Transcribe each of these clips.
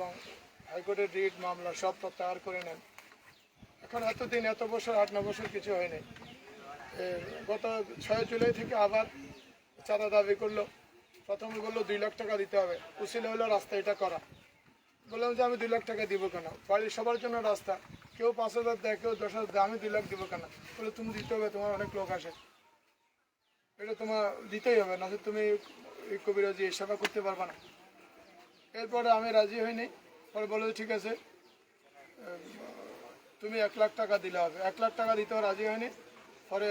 এবং হাইকোর্টের রিট মামলা, সব প্রত্যাহার করে নেন। এখন এতদিন, এত বছর, আট ন বছর কিছু হয়নি। গত ছয় জুলাই থেকে আবার চাঁদা দাবি করল। প্রথমে বলল, দুই লাখ টাকা দিতে হবে। উচিলে হলো, রাস্তা এটা করা। বললাম যে, আমি দুই লাখ টাকা দিব কেন? বাড়ির সবার জন্য রাস্তা। কেউ পাঁচ হাজার দেয়, কেউ দশ হাজার দেয়, আমি দুই লাখ দিব কেন? বলে তুমি দিতে হবে, তোমার অনেক লোক আসে। এটা তোমার দিতেই হবে না তুমি কবিরাজি সেবা করতে পারবে না। এরপরে আমি রাজি হইনি। পরে বলে, ঠিক আছে। তুমি এক লাখ টাকা দিলে হবে। এক লাখ টাকা দিতেও রাজি হয়নি পরে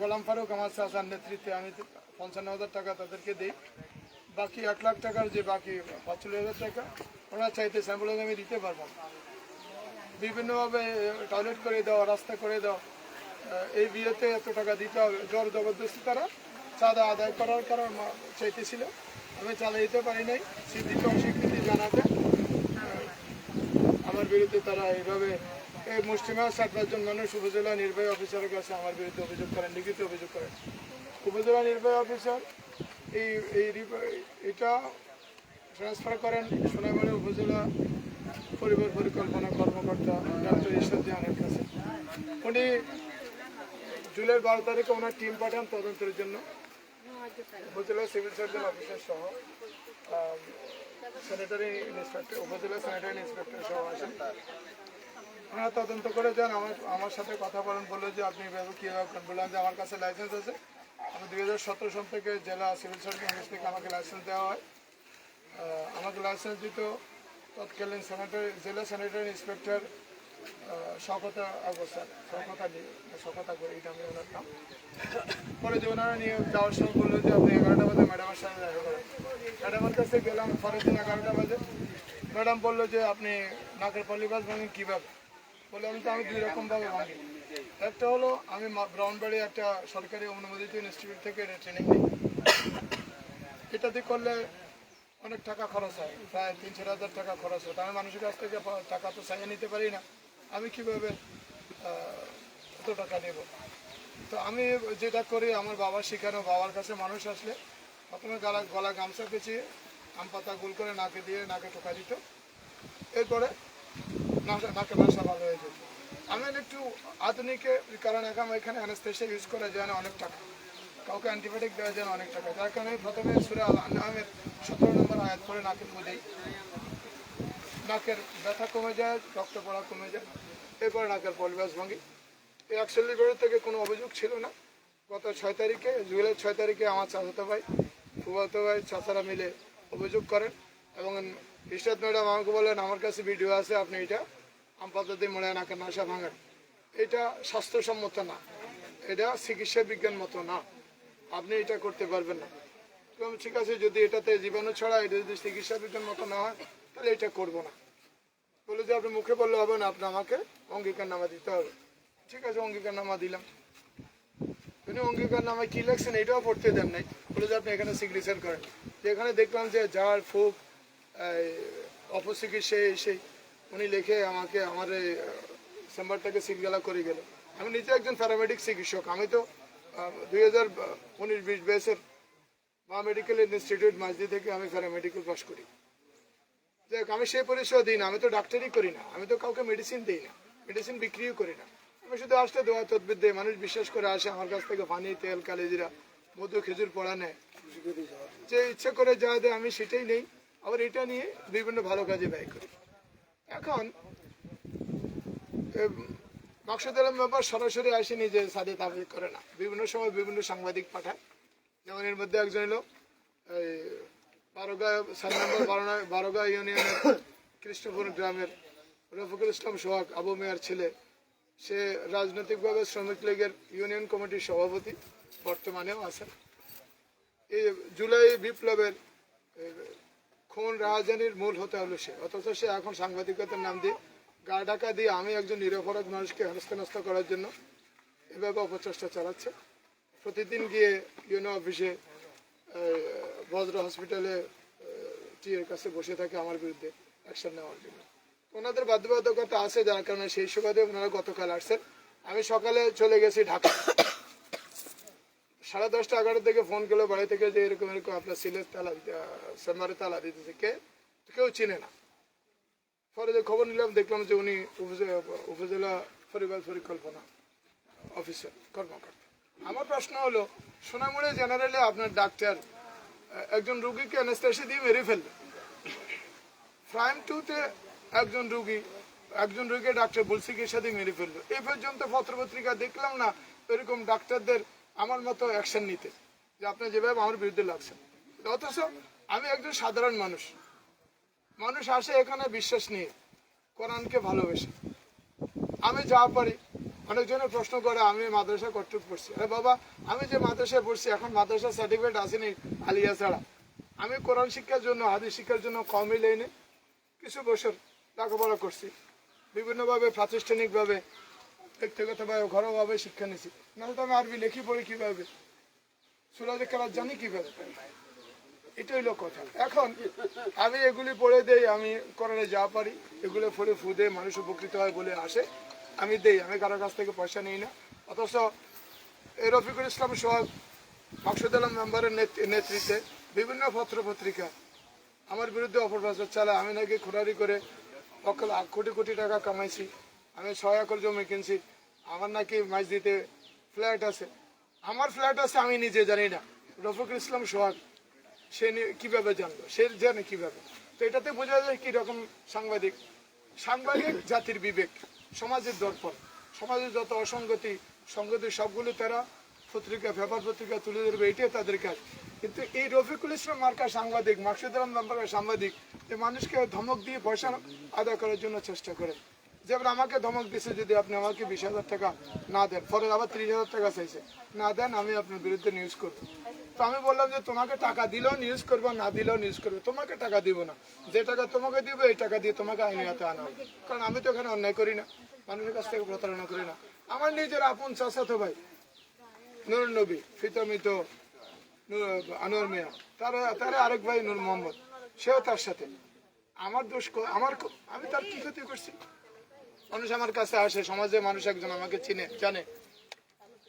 গোলাম ফারুক, আমার চাচার নেতৃত্বে আমি পঞ্চান্ন হাজার টাকা তাদেরকে দিই। বাকি এক লাখ টাকার যে বাকি পঁয়তাল্লিশ হাজার টাকা ওরা চাইতে বললাম আমি দিতে পারব। বিভিন্নভাবে টয়লেট করে দাও, রাস্তা করে দাও। এই বিয়েতে এত টাকা দিতে হবে। জোর জবরদস্তি তারা চাঁদা আদায় করার কারণ চাইতেছিল। আমি চাঁদা দিতে পারি নাই। অস্বীকৃতি জানাতে আমার বিরুদ্ধে তারা এইভাবে, এই মুসলিমা ষাট পাঁচজন মানুষ উপজেলা নির্বাহী অফিসারের কাছে আমার বিরুদ্ধে অভিযোগ করেন, লিখিত অভিযোগ করেন। উপজেলা নির্বাহী অফিসার এই এই এটা ট্রান্সফার করেন সোনাইমুড়ি উপজেলা পরিবার পরিকল্পনা কর্মকর্তা ডক্টর ঈশ্বর জাহানের কাছে। উনি জুলাই বারো তারিখে ওনার টিম পাঠান তদন্তের জন্য। উপজেলা সিভিল সার্জন অফিসার সহ। স্যানিটারি ইন্সপেক্টর উপজেলা স্যানিটারি ইন্সপেক্টর ওনারা তদন্ত করে যান, আমার আমার সাথে কথা বলেন বলল যে আপনি এভাবে কীভাবে করেন। বললাম যে আমার কাছে লাইসেন্স আছে। আমি দুই হাজার সতেরো সাল থেকে জেলা সিভিল সার্জন অফিস থেকে আমাকে লাইসেন্স দেওয়া হয়। আমাকে লাইসেন্স দিত। তৎকালীন স্যানিটারি জেলা স্যানিটারি ইন্সপেক্টর শকতা অবস্থান পরে যে ওনারা নিয়ে যাওয়ার সময় বলল যে আপনি এগারোটা বাজে ম্যাডামের সাথে দেখা করেন। ম্যাডামের কাছে গেলাম, পরের দিন এগারোটা বাজে। ম্যাডাম বলল যে আপনি নাকের পল্লিবাস ভাঙেন কীভাবে? বললাম তো আমি দুই রকমভাবে ভাঙি। একটা হলো, আমি ব্রাউনবাড়ি একটা সরকারি অনুমোদিত ইনস্টিটিউট থেকে এটা ট্রেনিং নিই। এটাতে করলে অনেক টাকা খরচ হয়, প্রায় তিন চার হাজার টাকা খরচ হয়। আমি মানুষের কাছ থেকে টাকা তো চাইয়ে নিতে পারি না। আমি কীভাবে এত টাকা নেব? তো আমি যেটা করি, আমার বাবা শেখানো, বাবার কাছে মানুষ আসলে প্রথমে গলা গলা গামছা পেঁচিয়ে আম পাতা গোল করে নাকে দিয়ে নাকে টোকা দিত। এরপরে নাকে ভাষা ভালো হয়ে যেত। আমি একটু আধুনিকে কারণ এখন এখানে অ্যানেস্থেশিয়া ইউজ করা যায় না অনেক টাকা। কাউকে অ্যান্টিবায়োটিক দেওয়া যায় না অনেক টাকা। যার কারণে প্রথমে সুরে আমের সতেরো নম্বর আয়াত করে নাকে ফুদেই নাকের ব্যথা কমে যায়, রক্ত পড়া কমে যায়, এরপরে নাকের পলিবাস ভাঙি। এই বছর থেকে কোনো অভিযোগ ছিল না। গত ছয় তারিখে, জুলাই ছয় তারিখে আমার চাচাতো ভাই ফুবাতো ভাই, চাচারা মিলে অভিযোগ করেন এবং ইস্টাদ ম্যাডাম আমাকে বলেন, আমার কাছে ভিডিও আছে, আপনি এটা আম পদ্ধতি মোড়ে নাকের নাশা ভাঙেন। এটা স্বাস্থ্যসম্মত না। এটা চিকিৎসা বিজ্ঞান মতো না। আপনি এটা করতে পারবেন না। ঠিক আছে, যদি এটাতে জীবাণু ছড়া এটা যদি চিকিৎসা বিজ্ঞান মতো না হয় তাহলে এটা করব না। বলে যে আপনি মুখে বললে হবে না, আপনি আমাকে অঙ্গীকার নামা দিতে হবে। ঠিক আছে, অঙ্গীকার নামা দিলাম। উনি অঙ্গীকার নামায় কী লেখছেন এটাও পড়তে দেন নাই। বলে যে আপনি এখানে সিগনেচার করেন। এখানে দেখলাম যে ঝাড় ফুক এই সেই উনি লিখে আমাকে, আমার চেম্বারটাকে সিলগালা করে গেল। আমি নিজে একজন প্যারামেডিক চিকিৎসক। আমি তো দুই হাজার উনিশ, বিশ বয়সের মা মেডিকেল ইনস্টিটিউট মাঝদি থেকে আমি প্যারামেডিক্যাল পাস করি। আমি সেই পরিষেবা দিই না, আমি তো ডাক্তারই করি না, আমি তো কাউকে মেডিসিন দিই না মেডিসিন বিক্রিও করি না। আমি শুধু আসলে দোয়া, তদবির দিই, মানুষ বিশ্বাস করে আসে, আমার কাছ থেকে পানি, তেল, কালেজিরা, মধু, খেজুর, পড়া নেয়। যে ইচ্ছে করে যা দেয়, আমি সেটাই নেই। আবার এটা নিয়ে বিভিন্ন ভালো কাজে ব্যয় করি। এখন আলম ব্যাপার সরাসরি আসেনি যে সাদে তাবিজ করে না। বিভিন্ন সময় বিভিন্ন সাংবাদিক পাঠায়। যেমন এর মধ্যে একজন এলো গ্রামের সোহাগ আবু মেয়ার ছেলে। সে রাজনৈতিকভাবে ইউনিয়ন কমিটির সভাপতি, বর্তমানেও আছেন। এই জুলাই বিপ্লবের খুন রাহাজানির মূল হতে হলো সে। অথচ সে এখন সাংবাদিকতার নাম দিয়ে গা ঢাকা দিয়ে আমি একজন নিরপরাধ মানুষকে হেনস্থানস্ত করার জন্য এভাবে অপচেষ্টা চালাচ্ছে। প্রতিদিন গিয়ে ইউনো অফিসে বজ্র হসপিটালে টিএর কাছে বসে থাকে আমার বিরুদ্ধে অ্যাকশন নেওয়ার জন্য। ওনাদের বাধ্যবাধকতা আছে যার কারণে সেই সুবাদে ওনারা গতকাল আসছেন। আমি সকালে চলে গেছি ঢাকা। সাড়ে দশটা এগারো থেকে ফোন করল, বাড়ি থেকে যে এরকম এরকম আপনার সিলের তালা দিতে চেম্বারে তালা দিতেছে কে, কেউ চিনে না। পরে যে খবর নিলাম, দেখলাম যে উনি উপজেলা পরিবার পরিকল্পনা অফিসার কর্মকর্তা। আমার প্রশ্ন হলো, সোনামুড়ি জেনারেলে আপনার ডাক্তার একজন রুগীকে অ্যানেস্টেসি দিয়ে মেরে ফেলল প্রাইম টুতে একজন রুগী, একজন রুগীকে ডাক্তার বলছি সাথে মেরে ফেলল এই পর্যন্ত পত্রপত্রিকা দেখলাম না, এরকম ডাক্তারদের আমার মতো অ্যাকশন নিতে, যে আপনি যেভাবে আমার বিরুদ্ধে লাগছেন। অথচ আমি একজন সাধারণ মানুষ। মানুষ আসে এখানে বিশ্বাস নিয়ে, কোরআনকে ভালোবেসে। আমি যা পারি অনেকজনে প্রশ্ন করে, আমি মাদ্রাসা কর্তৃক পড়ছি? আরে বাবা, আমি যে মাদ্রাসায় পড়ছি, এখন মাদ্রাসা সার্টিফিকেট আসেনি আলিয়া ছাড়া। আমি কোরআন শিক্ষার জন্য, হাদিস শিক্ষার জন্য কমই লেনে কিছু বছর লেখাপড়া করছি। বিভিন্নভাবে প্রাতিষ্ঠানিকভাবে, ব্যক্তিগতভাবে, ঘরোয়াভাবে শিক্ষা নিছি নাহলে তো আমি আরবি লেখি, পড়ি কীভাবে? সুরাজে খেলা জানি কীভাবে? এটাই হলো কথা। এখন আমি এগুলি পড়ে দেই, আমি কোরআনে যা পারি, এগুলো পড়ে ফুদে মানুষ উপকৃত হয় বলে আসে। আমি দেই, আমি কারও কাছ থেকে পয়সা নিই না। অথচ এই রফিকুল ইসলাম সোহাগ মাকসুদ আলম মেম্বারের নেত- নেতৃত্বে বিভিন্ন পত্র পত্রিকা আমার বিরুদ্ধে অপপ্রচার চালায়। আমি নাকি খোরারি করে লক্ষ লাখ কোটি কোটি টাকা কামাইছি, আমি ছয় একর জমি কিনছি, আমার নাকি মাছ দিতে ফ্ল্যাট আছে। আমার ফ্ল্যাট আছে, আমি নিজে জানি না। রফিকুল ইসলাম সোহাগ সে কীভাবে জানলো? সে জানে কীভাবে? তো এটাতে বোঝা যায় কি রকম সাংবাদিক। সাংবাদিক জাতির বিবেক। সমাজের দর্পণ। সমাজের যত অসঙ্গতি সংগতি সবগুলো তারা পত্রিকা, পেপার পত্রিকা তুলে ধরবে, এটাই তাদের কাজ। কিন্তু এই রফিকুল ইসলাম মার্কার সাংবাদিক, মাকসুদ আলম নাম্বারের সাংবাদিক যে মানুষকে ধমক দিয়ে পয়সা আদায় করার জন্য চেষ্টা করে। যেমন আমাকে ধমক দিছে যদি আপনি আমাকে বিশ হাজার টাকা না দেন পরে আবার ত্রিশ হাজার টাকা চাইছে। না দেন, আমি আপনার বিরুদ্ধে নিউজ করব। তো আমি বললাম যে, তোমাকে টাকা দিলেও নিউজ করব, না দিলেও নিউজ করবে। তোমাকে টাকা দিব না। যে টাকা তোমাকে দিব, এই টাকা দিয়ে তোমাকে আইনি হাতে আনা কারণ আমি তো এখানে অন্যায় করি না। মানুষের কাছ থেকে প্রতারণা করি না। আমার নিজের আপন চাচাতো ভাই নুর নবী ফিতমিত আনোয়ার মিয়া, তার তার আরেক ভাই, নূর মোহাম্মদ। সেও তার সাথে। আমার দোষ আমার আমি তার কি ক্ষতি করছি? মানুষ আমার কাছে আসে সমাজে মানুষ একজন আমাকে চিনে, জানে।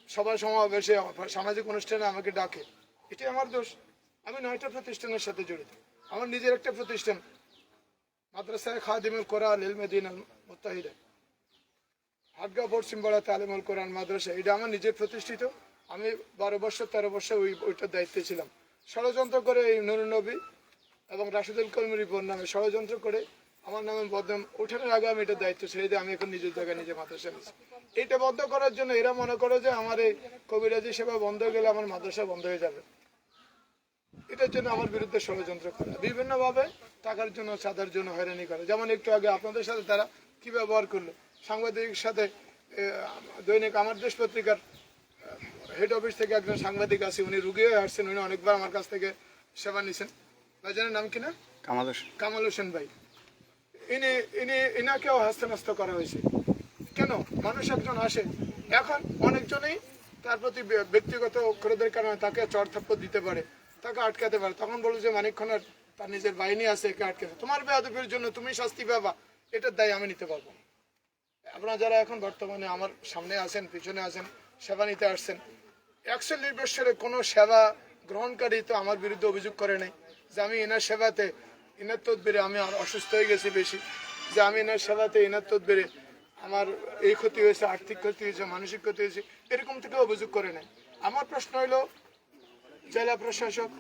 সবার সমাবেশে, সামাজিক অনুষ্ঠানে আমাকে ডাকে। এটাই আমার দোষ। আমি নয়টা প্রতিষ্ঠানের সাথে জড়িত। আমার নিজের একটা প্রতিষ্ঠান, মাদ্রাসায় খাদিমুল কোরআন ইলমেদিন মুত্তাহিদা। হাটগা বোর্ড সিম্বাড়া তালিমুল কোরআন মাদ্রাসা, এটা আমার নিজের প্রতিষ্ঠিত। আমি বারো বছর, তেরো বছর ওই, ওইটার দায়িত্বে ছিলাম। ষড়যন্ত্র করে এই নুরুন নবী এবং রাশিদুল কলমুরি বোন নামে ষড়যন্ত্র করে আমার নামে বদনাম ওঠানোর আগে আমি এটার দায়িত্ব ছেড়ে দিয়ে আমি এখন নিজের জায়গায় নিজে মাদ্রাসা নিচ্ছি এটা বন্ধ করার জন্য এরা মনে করে যে আমার এই কবিরাজি সেবা বন্ধ হয়ে গেলে আমার মাদ্রাসা বন্ধ হয়ে যাবে। এটার জন্য আমার বিরুদ্ধে ষড়যন্ত্র করে। বিভিন্নভাবে টাকার জন্য চাঁদার জন্য হয়রানি করে। যেমন একটু আগে আপনাদের সাথে তারা কি ব্যবহার করল? সাংবাদিকের সাথে দৈনিক আমার দেশ পত্রিকার হেড অফিস থেকে একজন সাংবাদিক আছে উনি রুগী হয়ে আসছেন উনি অনেকবার আমার কাছ থেকে সেবা নিছেন ভাইজানের নাম কিনা কামাল কামাল হোসেন ভাই। ইনি ইনি ইনাকেও হাস্তানাস্ত করা হয়েছে। কেন? মানুষ একজন আসে এখন অনেকজনেই তার প্রতি ব্যক্তিগত অক্ষরদের কারণে তাকে চর থাপ্পড় দিতে পারে। তাকে আটকাতে পারে। তখন বলো যে মানিক খানের তার নিজের বাহিনী আছে, একে আটকাতে। তোমার বেয়াদবির জন্য তুমি শাস্তি পাবা, এটার দায় আমি নিতে পারব। আপনারা যারা এখন বর্তমানে আমার সামনে আছেন, পিছনে আছেন, সেবা নিতে আসছেন একচল্লিশ বছরে কোনো সেবা গ্রহণকারী তো আমার বিরুদ্ধে অভিযোগ করে নাই যে আমি এনার সেবাতে, এনার তদবিরে আমি আর অসুস্থ হয়ে গেছি বেশি, যে আমি এনার সেবাতে, এনার তদবিরে আমার এই ক্ষতি হয়েছে, আর্থিক ক্ষতি হয়েছে, মানসিক ক্ষতি হয়েছে, এরকম থেকে অভিযোগ করে নাই। আমার প্রশ্ন হলো জেলা প্রশাসক,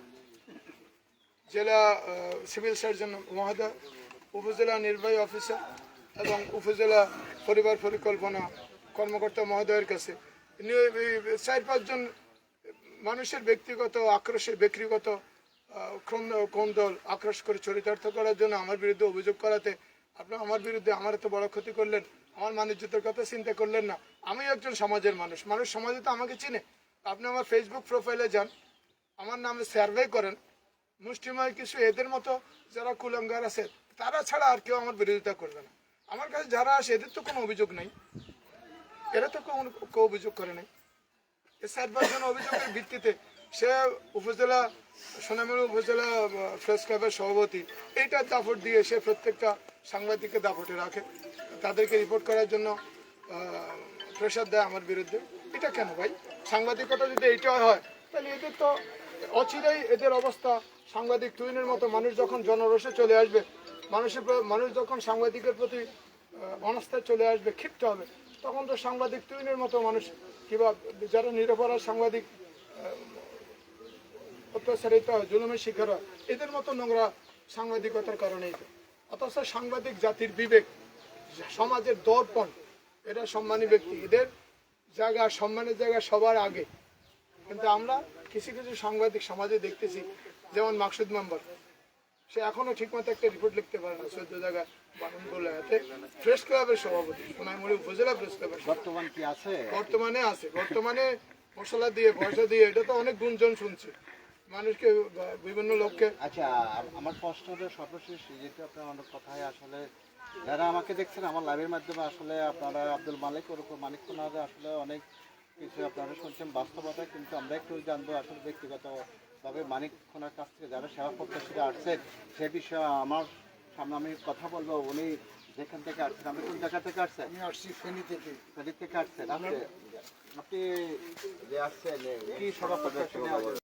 জেলা সিভিল সার্জন মহোদয়, উপজেলা নির্বাহী অফিসার এবং উপজেলা পরিবার পরিকল্পনা কর্মকর্তা মহোদয়ের কাছে। চার, পাঁচজন মানুষের ব্যক্তিগত আক্রোশে ব্যক্তিগত কোন্দল আক্রোশ করে চরিতার্থ করার জন্য আমার বিরুদ্ধে অভিযোগ করাতে, আপনি আমার বিরুদ্ধে আমার এত বড় ক্ষতি করলেন, আমার মানিজ্যতের কথা চিন্তা করলেন না। আমি একজন সমাজের মানুষ মানুষ সমাজে তো আমাকে চিনে। আপনি আমার ফেসবুক প্রোফাইলে যান আমার নামে সার্ভে করেন। মুষ্টিময় কিছু এদের মতো যারা কুলঙ্গার আছে, তারা ছাড়া আর কেউ আমার বিরোধিতা করবে না। আমার কাছে যারা আসে এদের তো কোনো অভিযোগ নেই। এরা তো কোনো কেউ অভিযোগ করে নাই। এই সাতবার জন অভিযোগের ভিত্তিতে সে উপজেলা, সোনামুড়ি উপজেলা প্রেস ক্লাবের সভাপতি, এইটা দাপট দিয়ে সে প্রত্যেকটা সাংবাদিককে দাপটে রাখে। তাদেরকে রিপোর্ট করার জন্য প্রেশার দেয় আমার বিরুদ্ধে। এটা কেন ভাই? সাংবাদিকতা যদি এইটা হয়, তাহলে এদের তো অচিরেই এদের অবস্থা। সাংবাদিক তুইনের মতো মানুষ যখন জনরসে চলে আসবে, মানুষের মানুষ যখন সাংবাদিকের প্রতি অনাস্থায় চলে আসবে, ক্ষিপ্ত হবে, তখন তো সাংবাদিক তুইনের মতো মানুষ কিংবা যারা নিরপরাধ সাংবাদিক অত্যাচারিত হয়, জুলুমের শিকার হয়, এদের মতো নোংরা সাংবাদিকতার কারণেই তো। অথচ সাংবাদিক জাতির বিবেক, সমাজের দর্পণ, এরা সম্মানী ব্যক্তি। এদের জায়গা, সম্মানের জায়গা সবার আগে। কিন্তু আমরা কিছু কিছু সাংবাদিক সমাজে দেখতেছি যেমন মাকসুদ মেম্বার। সে এখনও ঠিকমতো একটা রিপোর্ট লিখতে পারে না চোদ্দ জায়গা বারণ করলে প্রেস ক্লাবের সভাপতি সোনাইমুড়ি উপজেলা প্রেস ক্লাবের বর্তমান কি আছে? বর্তমানে আছে বর্তমানে মশলা দিয়ে পয়সা দিয়ে এটা তো অনেক গুঞ্জন শুনছি। মানুষকে বিভিন্ন লোককে। আচ্ছা আমার প্রশ্নটা সর্বশেষ যেহেতু আপনার অনেক কথায় আসলে যারা আমাকে দেখছেন আমার লাইভের মাধ্যমে আসলে আপনারা আব্দুল মালিক ওরকম মালিক কোনারে আসলে অনেক কিছু আপনারা শুনছেন বাস্তবতা কিন্তু আমরা একটু জানব আসলে ব্যক্তিগতভাবে মানিক খোনার কাছ থেকে যারা সেবা প্রত্যাশীরা আসছেন সে বিষয়ে আমার সামনে আমি কথা বলব। উনি যেখান থেকে আসছেন আপনি কোন জায়গা থেকে আসছেন? আমি আসছি ফেনী থেকে। সেদিক থেকে আসছেন। আপনি আপনি যে আসছেন কি সেবা প্রত্যাশী